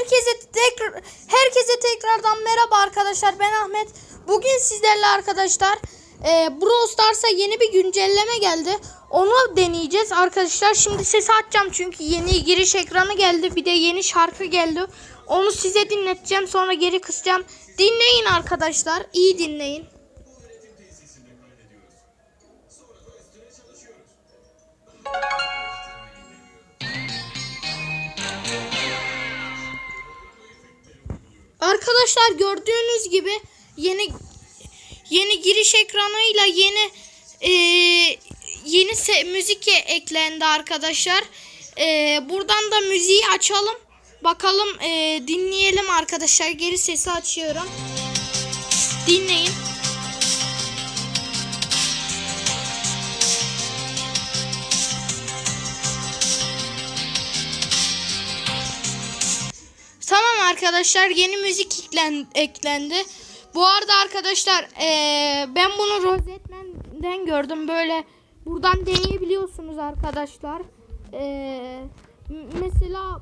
Herkese tekrar herkese tekrardan merhaba arkadaşlar. Ben Ahmet. Bugün sizlerle arkadaşlar e, Brawl Stars'a yeni bir güncelleme geldi. Onu deneyeceğiz arkadaşlar. Şimdi sesi açacağım çünkü yeni giriş ekranı geldi. Bir de yeni şarkı geldi. Onu size dinleteceğim. Sonra geri kısacağım. Dinleyin arkadaşlar. İyi dinleyin. Arkadaşlar gördüğünüz gibi yeni yeni giriş ekranıyla yeni e, yeni se- müzik e- eklendi arkadaşlar. E, buradan da müziği açalım. Bakalım e, dinleyelim arkadaşlar. Geri sesi açıyorum. Dinleyin. Arkadaşlar yeni müzik eklen, eklendi. Bu arada arkadaşlar eee, ben bunu Rosetman'den gördüm. Böyle buradan deneyebiliyorsunuz arkadaşlar. Eee, m- mesela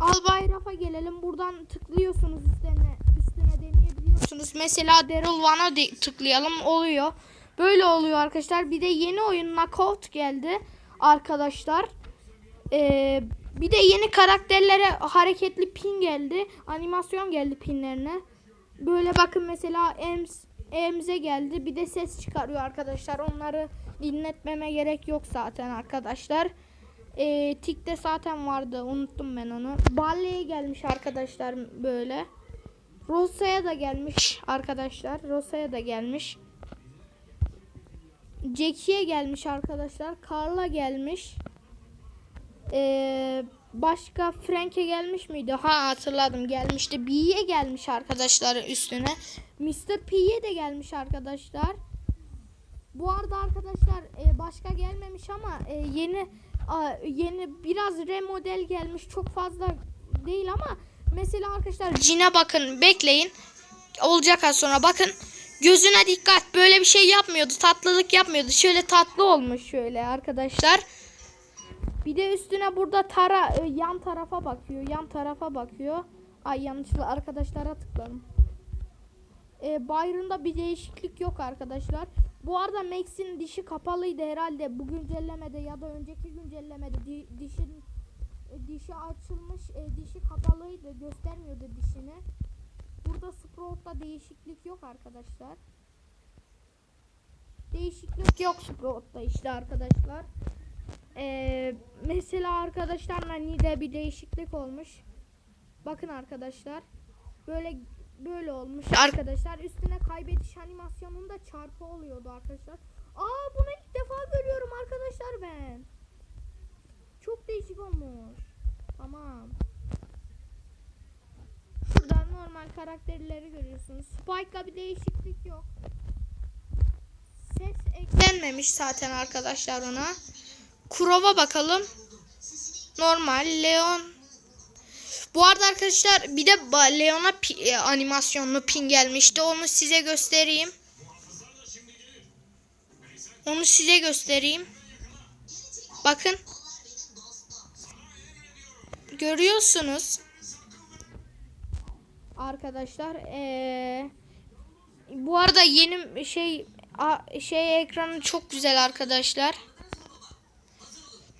Albay Rafa gelelim. Buradan tıklıyorsunuz üstüne, üstüne deneyebiliyorsunuz. Mesela Daryl Van'a de- tıklayalım oluyor. Böyle oluyor arkadaşlar. Bir de yeni oyun Knockout geldi arkadaşlar. Ee, bir de yeni karakterlere hareketli pin geldi. Animasyon geldi pinlerine. Böyle bakın mesela Ems, Ems'e geldi. Bir de ses çıkarıyor arkadaşlar. Onları dinletmeme gerek yok zaten arkadaşlar. Ee, Tik'te zaten vardı. Unuttum ben onu. Balle'ye gelmiş arkadaşlar böyle. Rosa'ya da gelmiş arkadaşlar. Rosa'ya da gelmiş. Jackie'ye gelmiş arkadaşlar. Carl'a gelmiş. Ee, başka Frank'e gelmiş miydi? Ha hatırladım gelmişti. B'ye gelmiş arkadaşlar üstüne. Mr. P'ye de gelmiş arkadaşlar. Bu arada arkadaşlar e, başka gelmemiş ama e, yeni a, yeni biraz remodel gelmiş. Çok fazla değil ama mesela arkadaşlar Cine bakın bekleyin. Olacak az sonra bakın. Gözüne dikkat. Böyle bir şey yapmıyordu. Tatlılık yapmıyordu. Şöyle tatlı olmuş şöyle arkadaşlar. Bir de üstüne burada tara e, yan tarafa bakıyor. Yan tarafa bakıyor. Ay yanlışlıkla arkadaşlara tıkladım. E, Byron'da bir değişiklik yok arkadaşlar. Bu arada Max'in dişi kapalıydı herhalde. Bu güncellemede ya da önceki güncellemede di, dişin e, dişi açılmış, e, dişi kapalıydı. Göstermiyordu dişini. Burada Sprout'ta değişiklik yok arkadaşlar. Değişiklik yok Sprout'ta işte arkadaşlar. Ee, mesela arkadaşlar Nani'de bir değişiklik olmuş. Bakın arkadaşlar. Böyle böyle olmuş arkadaşlar. Üstüne kaybediş animasyonunda çarpı oluyordu arkadaşlar. Aa bunu ilk defa görüyorum arkadaşlar ben. Çok değişik olmuş. Tamam. Şuradan normal karakterleri görüyorsunuz. Spike'la bir değişiklik yok. Ses eklenmemiş zaten arkadaşlar ona. Kurova bakalım. Normal Leon. Bu arada arkadaşlar bir de Leon'a pi- e, animasyonlu pin gelmişti. Onu size göstereyim. Onu size göstereyim. Bakın. Görüyorsunuz. Arkadaşlar eee bu arada yeni şey şey ekranı çok güzel arkadaşlar.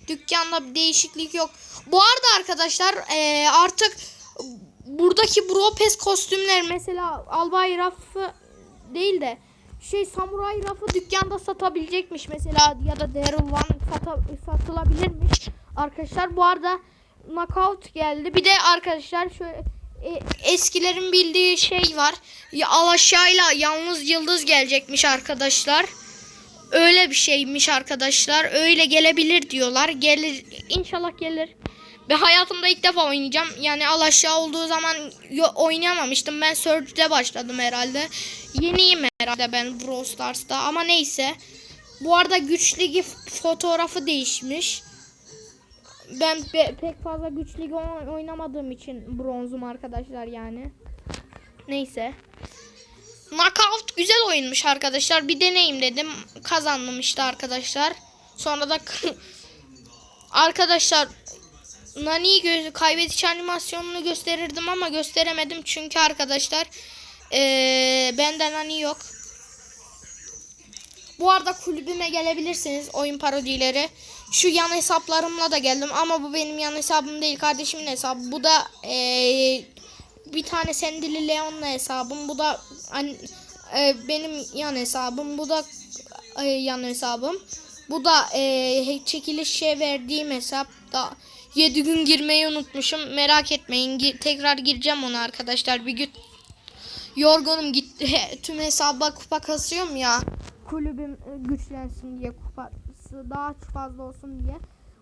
Dükkanda bir değişiklik yok. Bu arada arkadaşlar eee, artık buradaki Bropes kostümler mesela Albay rafı değil de şey samuray rafı dükkanda satabilecekmiş mesela ya da Daryl One sata, satılabilirmiş. Arkadaşlar bu arada knockout geldi. Bir de arkadaşlar şöyle e, eskilerin bildiği şey var. Ya alaşağıyla yalnız yıldız gelecekmiş arkadaşlar. Öyle bir şeymiş arkadaşlar. Öyle gelebilir diyorlar. Gelir inşallah gelir. Ve hayatımda ilk defa oynayacağım. Yani al aşağı olduğu zaman oynayamamıştım. Ben Surge'de başladım herhalde. Yeniyim herhalde ben Brawl Stars'ta ama neyse. Bu arada güç ligi fotoğrafı değişmiş. Ben pe- pek fazla güç ligi oyn- oynamadığım için bronzum arkadaşlar yani. Neyse. Knockout güzel oyunmuş arkadaşlar. Bir deneyim dedim. Kazandım işte arkadaşlar. Sonra da arkadaşlar Nani'yi gö- kaybedici animasyonunu gösterirdim ama gösteremedim çünkü arkadaşlar ee, bende Nani yok. Bu arada kulübüme gelebilirsiniz oyun parodileri. Şu yan hesaplarımla da geldim ama bu benim yan hesabım değil kardeşimin hesabı. Bu da ee, bir tane Sendili Leon'la hesabım. Bu da an- ee, benim yan hesabım. Bu da ee, yan hesabım. Bu da ee, çekilişe verdiğim hesap. Da 7 gün girmeyi unutmuşum. Merak etmeyin. Gi- tekrar gireceğim ona arkadaşlar. Bir gün yorgunum gitti. Tüm hesaba kupa kasıyorum ya. Kulübüm e, güçlensin diye kupası daha fazla olsun diye.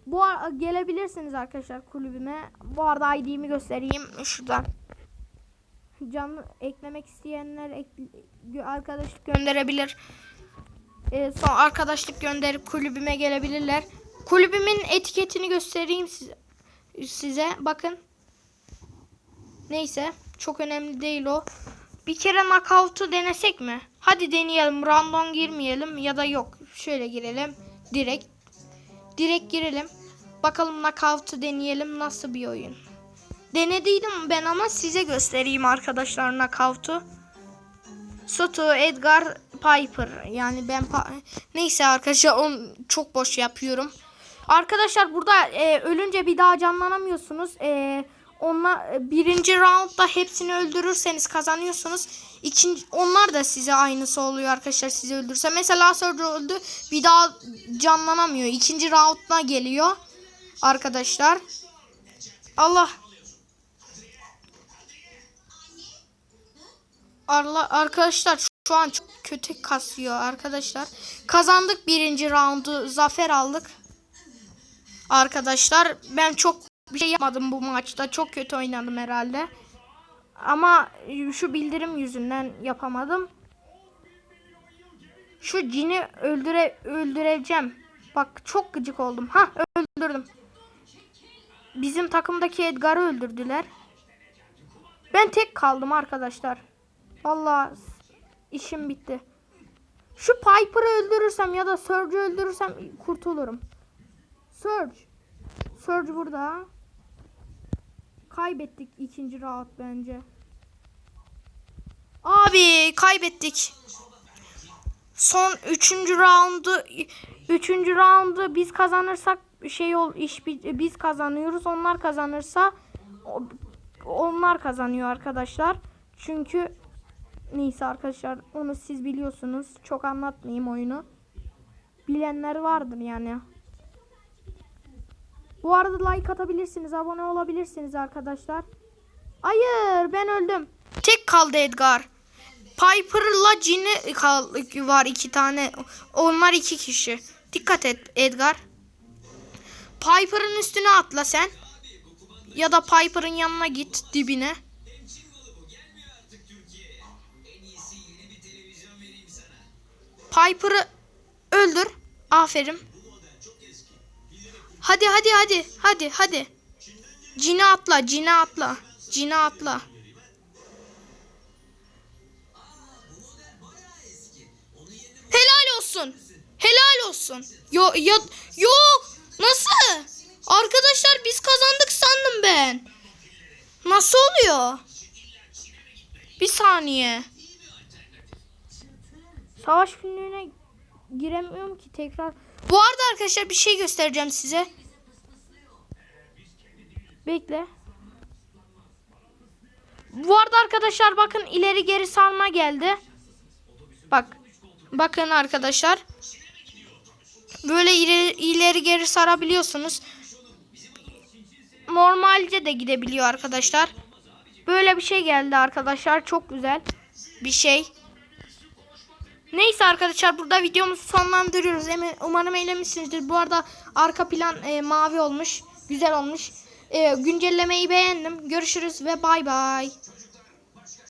Bu gelebilirsiniz arkadaşlar kulübüme. Bu arada ID'mi göstereyim şuradan. Canlı eklemek isteyenler ek- arkadaşlık gönderebilir. Ee, son arkadaşlık gönderip kulübüme gelebilirler. Kulübümün etiketini göstereyim size. Bakın. Neyse. Çok önemli değil o. Bir kere knockout'u denesek mi? Hadi deneyelim. Random girmeyelim ya da yok. Şöyle girelim. Direkt. Direkt girelim. Bakalım knockout'u deneyelim. Nasıl bir oyun? Denediydim ben ama size göstereyim arkadaşlar knockout'u. Soto, Edgar, Piper. Yani ben pa- neyse arkadaşlar onu çok boş yapıyorum. Arkadaşlar burada e, ölünce bir daha canlanamıyorsunuz. E, onla, birinci roundda hepsini öldürürseniz kazanıyorsunuz. İkinci, onlar da size aynısı oluyor arkadaşlar sizi öldürse. Mesela Sergio öldü bir daha canlanamıyor. İkinci roundda geliyor arkadaşlar. Allah. Arla, arkadaşlar şu an çok kötü kasıyor arkadaşlar. Kazandık birinci roundu. Zafer aldık. Arkadaşlar ben çok bir şey yapmadım bu maçta. Çok kötü oynadım herhalde. Ama şu bildirim yüzünden yapamadım. Şu cini öldüre öldüreceğim. Bak çok gıcık oldum. Ha öldürdüm. Bizim takımdaki Edgar'ı öldürdüler. Ben tek kaldım arkadaşlar. Vallahi işim bitti. Şu Piper'ı öldürürsem ya da Surge'ü öldürürsem kurtulurum. Surge. Surge burada. Kaybettik ikinci round bence. Abi kaybettik. Son üçüncü roundu üçüncü roundu biz kazanırsak şey ol iş bi- biz kazanıyoruz. Onlar kazanırsa onlar kazanıyor arkadaşlar. Çünkü neyse arkadaşlar onu siz biliyorsunuz. Çok anlatmayayım oyunu. Bilenler vardır yani. Bu arada like atabilirsiniz, abone olabilirsiniz arkadaşlar. Hayır, ben öldüm. Tek kaldı Edgar. Piper'la Jin'i var iki tane. Onlar iki kişi. Dikkat et Edgar. Piper'ın üstüne atla sen. Ya da Piper'ın yanına git dibine. Piper'ı öldür. Aferin. Hadi hadi hadi. Hadi hadi. Cine atla. Cine atla. Cine atla. Helal olsun. Helal olsun. Yo ya yok. Nasıl? Arkadaşlar biz kazandık sandım ben. Nasıl oluyor? Bir saniye. Savaş filmlerine giremiyorum ki tekrar. Bu arada arkadaşlar bir şey göstereceğim size. Bekle. Bu arada arkadaşlar bakın ileri geri sarma geldi. Bak. Bakın arkadaşlar. Böyle ileri, ileri geri sarabiliyorsunuz. Normalce de gidebiliyor arkadaşlar. Böyle bir şey geldi arkadaşlar. Çok güzel bir şey. Neyse arkadaşlar burada videomuzu sonlandırıyoruz. Umarım eğlenmişsinizdir. Bu arada arka plan e, mavi olmuş. Güzel olmuş. E, güncellemeyi beğendim. Görüşürüz ve bay bay.